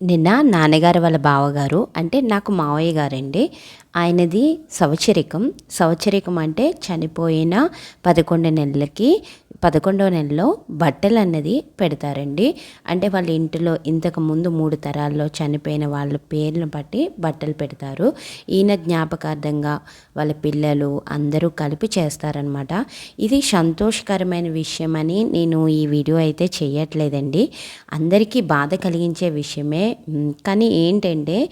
నిన్న నాన్నగారు వాళ్ళ బావగారు అంటే నాకు మావయ్య గారండి. ఆయనది సంవత్సరికం సంవత్సరికం అంటే చనిపోయిన పదకొండు నెలలకి పదకొండవ నెలలో బట్టలు అన్నది పెడతారండి. అంటే వాళ్ళ ఇంటిలో ఇంతకు ముందు మూడు తరాల్లో చనిపోయిన వాళ్ళ పేర్లను బట్టి బట్టలు పెడతారు. ఈయన జ్ఞాపకార్థంగా వాళ్ళ పిల్లలు అందరూ కలిపి చేస్తారనమాట ఇది సంతోషకరమైన విషయం అని నేను ఈ వీడియో అయితే చేయట్లేదండి. అందరికీ బాధ కలిగించే విషయమే. కానీ ఏంటంటే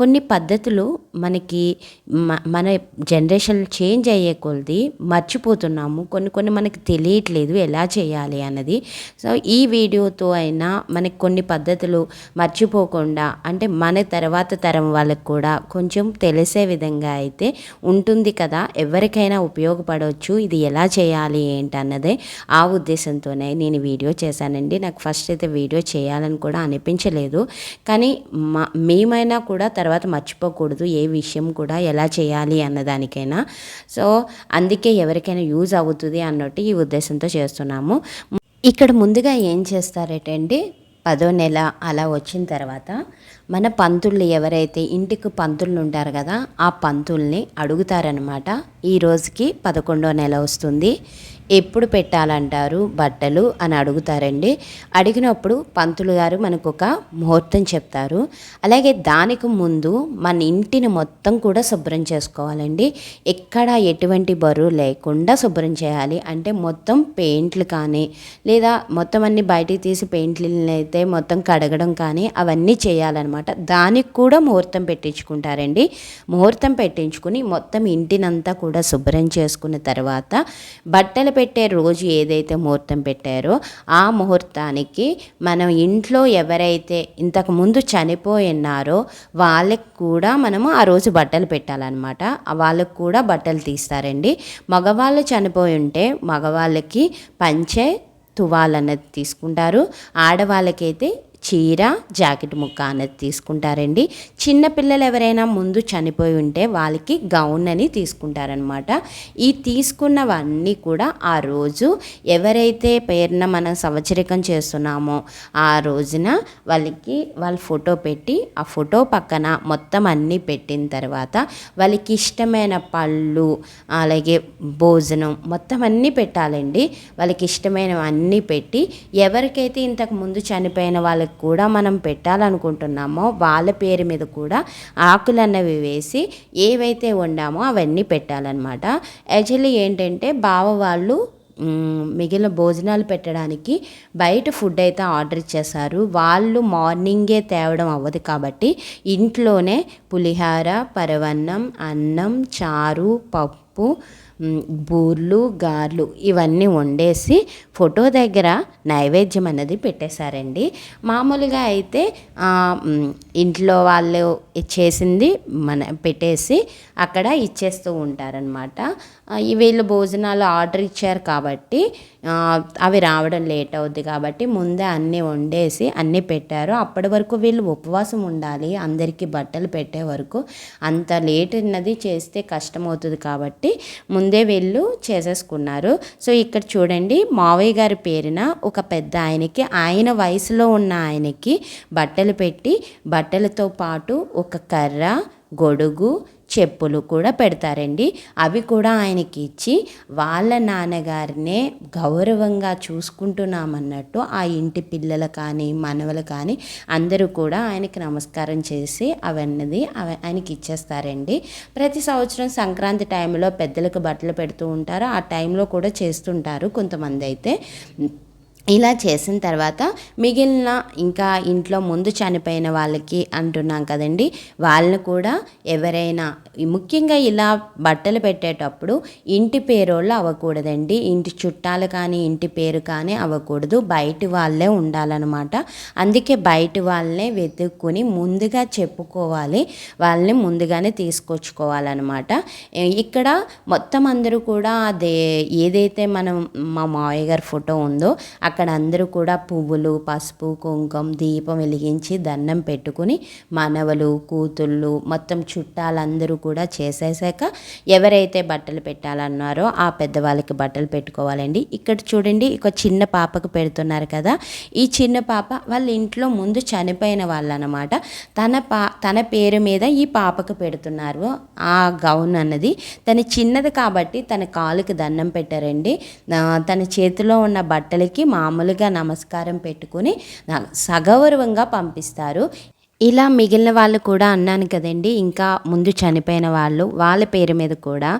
కొన్ని పద్ధతులు మనకి మ మన జనరేషన్ చేంజ్ అయ్యే కొలది మర్చిపోతున్నాము. కొన్ని కొన్ని మనకి తెలియట్లేదు ఎలా చేయాలి అన్నది. సో ఈ వీడియోతో అయినా మనకి కొన్ని పద్ధతులు మర్చిపోకుండా అంటే మన తర్వాత తరం వాళ్ళకి కూడా కొంచెం తెలిసే విధంగా అయితే ఉంటుంది కదా. ఎవరికైనా ఉపయోగపడవచ్చు ఇది ఎలా చేయాలి ఏంటన్నదే ఆ ఉద్దేశంతోనే నేను వీడియో చేశానండి. నాకు ఫస్ట్ అయితే వీడియో చేయాలని కూడా అనిపించలేదు. కానీ మా మేమైనా కూడా తర్వాత తర్వాత మర్చిపోకూడదు ఏ విషయం కూడా ఎలా చేయాలి అన్నదానికైనా. సో అందుకే ఎవరికైనా యూజ్ అవుతుంది అన్నట్టు ఈ ఉద్దేశంతో చేస్తున్నాము. ఇక్కడ ముందుగా ఏం చేస్తారేటండి పదో నెల అలా వచ్చిన తర్వాత మన పంతుళ్ళు ఎవరైతే ఇంటికి పంతుళ్ళు ఉంటారు కదా ఆ పంతుల్ని అడుగుతారనమాట ఈ రోజుకి పదకొండో నెల వస్తుంది ఎప్పుడు పెట్టాలంటారు బట్టలు అని అడుగుతారండి. అడిగినప్పుడు పంతులు గారు మనకు ఒక ముహూర్తం చెప్తారు. అలాగే దానికి ముందు మన ఇంటిని మొత్తం కూడా శుభ్రం చేసుకోవాలండి. ఎక్కడ ఎటువంటి బరువు లేకుండా శుభ్రం చేయాలి. అంటే మొత్తం పెయింట్లు కానీ లేదా మొత్తం అన్ని బయటికి తీసి పెయింట్లు అయితే మొత్తం కడగడం కానీ అవన్నీ చేయాలన్నమాట. దానికి కూడా ముహూర్తం పెట్టించుకుంటారండి. ముహూర్తం పెట్టించుకుని మొత్తం ఇంటినంతా కూడా శుభ్రం చేసుకున్న తర్వాత బట్టలు పెట్టే రోజు ఏదైతే ముహూర్తం పెట్టారో ఆ ముహూర్తానికి మనం ఇంట్లో ఎవరైతే ఇంతకుముందు చనిపోయినారో చనిపోయి ఉన్నారో వాళ్ళకి కూడా మనము ఆ రోజు బట్టలు పెట్టాలన్నమాట. వాళ్ళకు కూడా బట్టలు తీస్తారండి. మగవాళ్ళు చనిపోయి ఉంటే మగవాళ్ళకి పంచే తువాలన్నది తీసుకుంటారు. ఆడవాళ్ళకైతే చీర జాకెట్ ముక్క అనేది తీసుకుంటారండి. చిన్నపిల్లలు ఎవరైనా ముందు చనిపోయి ఉంటే వాళ్ళకి గౌన్ అని తీసుకుంటారనమాట ఈ తీసుకున్నవన్నీ కూడా ఆ రోజు ఎవరైతే పేరున మనం సంవత్సరికం చేస్తున్నామో ఆ రోజున వాళ్ళకి వాళ్ళ ఫోటో పెట్టి ఆ ఫోటో పక్కన మొత్తం అన్నీ పెట్టిన తర్వాత వాళ్ళకి ఇష్టమైన పళ్ళు అలాగే భోజనం మొత్తం అన్నీ పెట్టాలండి. వాళ్ళకి ఇష్టమైనవన్నీ పెట్టి ఎవరికైతే ఇంతకు ముందు చనిపోయిన వాళ్ళకి కూడా మనం పెట్టాలనుకుంటున్నామో వాళ్ళ పేరు మీద కూడా ఆకులు అన్నవి వేసి ఏవైతే వండామో అవన్నీ పెట్టాలన్నమాట. యాక్చువల్లీ ఏంటంటే బావ వాళ్ళు మిగిలిన భోజనాలు పెట్టడానికి బయట ఫుడ్ అయితే ఆర్డర్ ఇచ్చేసారు వాళ్ళు మార్నింగే తేవడం అవ్వదు కాబట్టి ఇంట్లోనే పులిహార పరవన్నం అన్నం చారు పప్పు పప్పు బూర్లు గార్లు ఇవన్నీ వండేసి ఫోటో దగ్గర నైవేద్యం అనేది పెట్టేశారండి. మామూలుగా అయితే ఇంట్లో వాళ్ళు చేసింది మన పెట్టేసి అక్కడ ఇచ్చేస్తూ ఉంటారనమాట వీళ్ళు భోజనాలు ఆర్డర్ ఇచ్చారు కాబట్టి అవి రావడం లేట్ అవుద్ది కాబట్టి ముందే అన్నీ వండేసి అన్నీ పెట్టారు. అప్పటి వరకు వీళ్ళు ఉపవాసం ఉండాలి అందరికీ బట్టలు పెట్టే వరకు. అంత లేట్ ఉన్నది చేస్తే కష్టం అవుతుంది కాబట్టి ముందే వీళ్ళు చేసేసుకున్నారు. సో ఇక్కడ చూడండి మావయ్య గారి పేరున ఒక పెద్ద ఆయనకి ఆయన వయసులో ఉన్న ఆయనకి బట్టలు పెట్టి బట్టలతో పాటు ఒక కర్ర గొడుగు చెప్పులు కూడా పెడతారండి. అవి కూడా ఆయనకి ఇచ్చి వాళ్ళ నాన్నగారినే గౌరవంగా చూసుకుంటున్నామన్నట్టు ఆ ఇంటి పిల్లలు కానీ మనవలు కానీ అందరూ కూడా ఆయనకి నమస్కారం చేసి అవన్నది అవి ఆయనకి ఇచ్చేస్తారండి. ప్రతి సంవత్సరం సంక్రాంతి టైంలో పెద్దలకు బట్టలు పెడుతూ ఉంటారు. ఆ టైంలో కూడా చేస్తుంటారు కొంతమంది అయితే ఇలా చేసిన తర్వాత మిగిలిన ఇంకా ఇంట్లో ముందు చనిపోయిన వాళ్ళకి అంటున్నాం కదండి వాళ్ళని కూడా ఎవరైనా ముఖ్యంగా ఇలా బట్టలు పెట్టేటప్పుడు ఇంటి పేరోళ్ళు అవ్వకూడదండి. ఇంటి చుట్టాలు కానీ ఇంటి పేరు కానీ అవ్వకూడదు. బయటి వాళ్ళే ఉండాలన్నమాట. అందుకే బయటి వాళ్ళనే వెతుక్కుని ముందుగా చెప్పుకోవాలి. వాళ్ళని ముందుగానే తీసుకొచ్చుకోవాలన్నమాట. ఇక్కడ మొత్తం అందరూ కూడా అదే ఏదైతే మనం మా మావయ్య గారి ఫోటో ఉందో అక్కడ అందరూ కూడా పువ్వులు పసుపు కుంకుమ దీపం వెలిగించి దండం పెట్టుకుని మనవలు కూతుళ్ళు మొత్తం చుట్టాలందరూ కూడా చేసేసాక ఎవరైతే బట్టలు పెట్టాలన్నారో ఆ పెద్దవాళ్ళకి బట్టలు పెట్టుకోవాలండి. ఇక్కడ చూడండి ఒక చిన్న పాపకు పెడుతున్నారు కదా. ఈ చిన్న పాప వాళ్ళ ఇంట్లో ముందు చనిపోయిన వాళ్ళనమాట. తన పా తన పేరు మీద ఈ పాపకు పెడుతున్నారు. ఆ గౌన్ అన్నది. తను చిన్నది కాబట్టి తన కాలుకి దండం పెట్టారండి. తన చేతిలో ఉన్న బట్టలకి మామూలుగా నమస్కారం పెట్టుకుని సగౌరవంగా పంపిస్తారు. ఇలా మిగిలిన వాళ్ళు కూడా అన్నాను కదండి ఇంకా ముందు చనిపోయిన వాళ్ళు వాళ్ళ పేరు మీద కూడా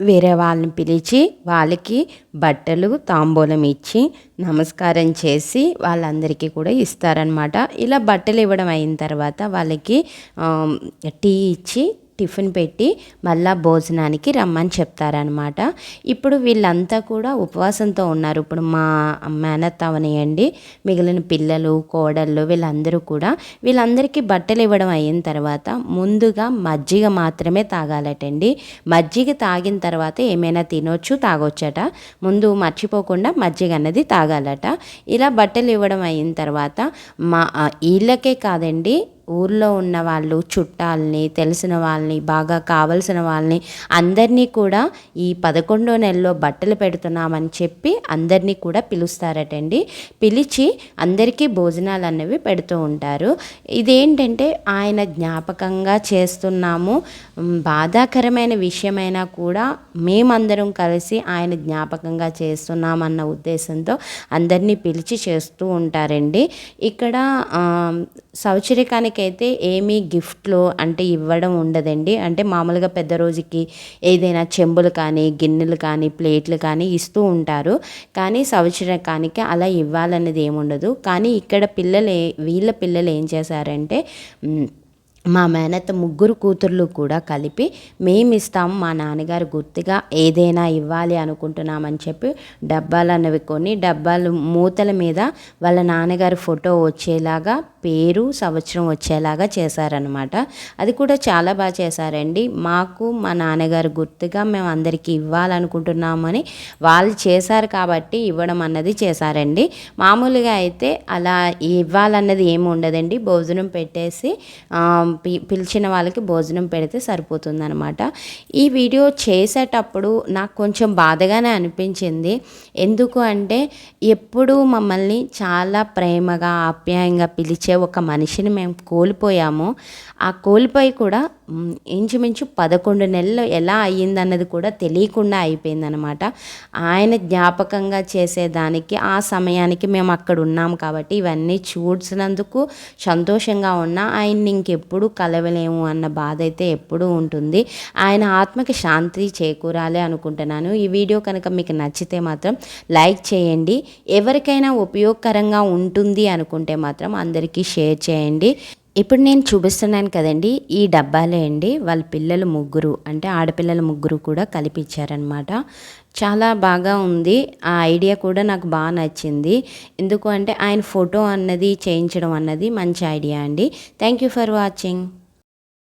వేరే వాళ్ళని పిలిచి వాళ్ళకి బట్టలు తాంబూలం ఇచ్చి నమస్కారం చేసి వాళ్ళందరికీ కూడా ఇస్తారనమాట ఇలా బట్టలు ఇవ్వడం అయిన తర్వాత వాళ్ళకి టీ ఇచ్చి టిఫిన్ పెట్టి మళ్ళా భోజనానికి రమ్మని చెప్తారనమాట ఇప్పుడు వీళ్ళంతా కూడా ఉపవాసంతో ఉన్నారు. ఇప్పుడు మా మేనత్త అవనియండి మిగిలిన పిల్లలు కోడళ్ళు వీళ్ళందరూ కూడా వీళ్ళందరికీ బట్టలు ఇవ్వడం అయిన తర్వాత ముందుగా మజ్జిగ మాత్రమే తాగాలటండి. మజ్జిగ తాగిన తర్వాత ఏమైనా తినొచ్చు తాగొచ్చట. ముందు మర్చిపోకుండా మజ్జిగ అన్నది తాగాలట. ఇలా బట్టలు ఇవ్వడం అయిన తర్వాత మా వీళ్ళకే కాదండి ఊర్లో ఉన్న వాళ్ళు చుట్టాలని తెలిసిన వాళ్ళని బాగా కావలసిన వాళ్ళని అందరినీ కూడా ఈ పదకొండో నెలలో బట్టలు పెడుతున్నామని చెప్పి అందరినీ కూడా పిలుస్తారటండి. పిలిచి అందరికీ భోజనాలు అన్నవి పెడుతూ ఉంటారు. ఇదేంటంటే ఆయన జ్ఞాపకంగా చేస్తున్నాము. బాధాకరమైన విషయమైనా కూడా మేమందరం కలిసి ఆయన జ్ఞాపకంగా చేస్తున్నామన్న ఉద్దేశంతో అందరినీ పిలిచి చేస్తూ ఉంటారండి. ఇక్కడ సౌచరికానికి అయితే ఏమీ గిఫ్ట్లు అంటే ఇవ్వడం ఉండదండి. అంటే మామూలుగా పెద్ద రోజుకి ఏదైనా చెంబులు కానీ గిన్నెలు కానీ ప్లేట్లు కానీ ఇస్తూ ఉంటారు. కానీ సంవత్సరకానికి అలా ఇవ్వాలనేది ఏముండదు కానీ ఇక్కడ పిల్లలు వీళ్ళ పిల్లలు ఏం చేశారంటే మా మేనత్త ముగ్గురు కూతుర్లు కూడా కలిపి మేము ఇస్తాం మా నాన్నగారు గుర్తుగా ఏదైనా ఇవ్వాలి అనుకుంటున్నామని చెప్పి డబ్బాలు అనేవి కొని డబ్బాలు మూతల మీద వాళ్ళ నాన్నగారి ఫోటో వచ్చేలాగా పేరు సంవత్సరం వచ్చేలాగా చేశారనమాట అది కూడా చాలా బాగా చేశారండి. మాకు మా నాన్నగారు గుర్తుగా మేము అందరికీ ఇవ్వాలనుకుంటున్నామని వాళ్ళు చేశారు కాబట్టి ఇవ్వడం అన్నది చేశారండి. మామూలుగా అయితే అలా ఇవ్వాలన్నది ఏమి ఉండదండి. భోజనం పెట్టేసి పిలిచిన వాళ్ళకి భోజనం పెడితే సరిపోతుందనమాట ఈ వీడియో చేసేటప్పుడు నాకు కొంచెం బాధగానే అనిపించింది. ఎందుకు అంటే ఎప్పుడూ మమ్మల్ని చాలా ప్రేమగా ఆప్యాయంగా పిలిచే ఒక మనిషిని మేము కోల్పోయాము. ఆ కోల్పోయి కూడా ఇంచుమించు పదకొండు నెలలు ఎలా అయ్యిందన్నది కూడా తెలియకుండా అయిపోయిందనమాట ఆయన జ్ఞాపకంగా చేసేదానికి ఆ సమయానికి మేము అక్కడ ఉన్నాం కాబట్టి ఇవన్నీ చూసినందుకు సంతోషంగా ఉన్నా. ఆయన్ని ఇంకెప్పుడు కలవలేము అన్న బాధ అయితే ఎప్పుడూ ఉంటుంది. ఆయన ఆత్మకి శాంతి చేకూరాలి అనుకుంటున్నాను. ఈ వీడియో కనుక మీకు నచ్చితే మాత్రం లైక్ చేయండి. ఎవరికైనా ఉపయోగకరంగా ఉంటుంది అనుకుంటే మాత్రం అందరికీ షేర్ చేయండి. ఇప్పుడు నేను చూపిస్తున్నాను కదండి ఈ డబ్బాలే అండి. వాళ్ళ పిల్లలు ముగ్గురు అంటే ఆడపిల్లల ముగ్గురు కూడా కలిపిచ్చారనమాట చాలా బాగా ఉంది. ఆ ఐడియా కూడా నాకు బాగా నచ్చింది. ఎందుకు అంటే ఆయన ఫోటో అన్నది చేయించడం అన్నది మంచి ఐడియా అండి. Thank you for watching.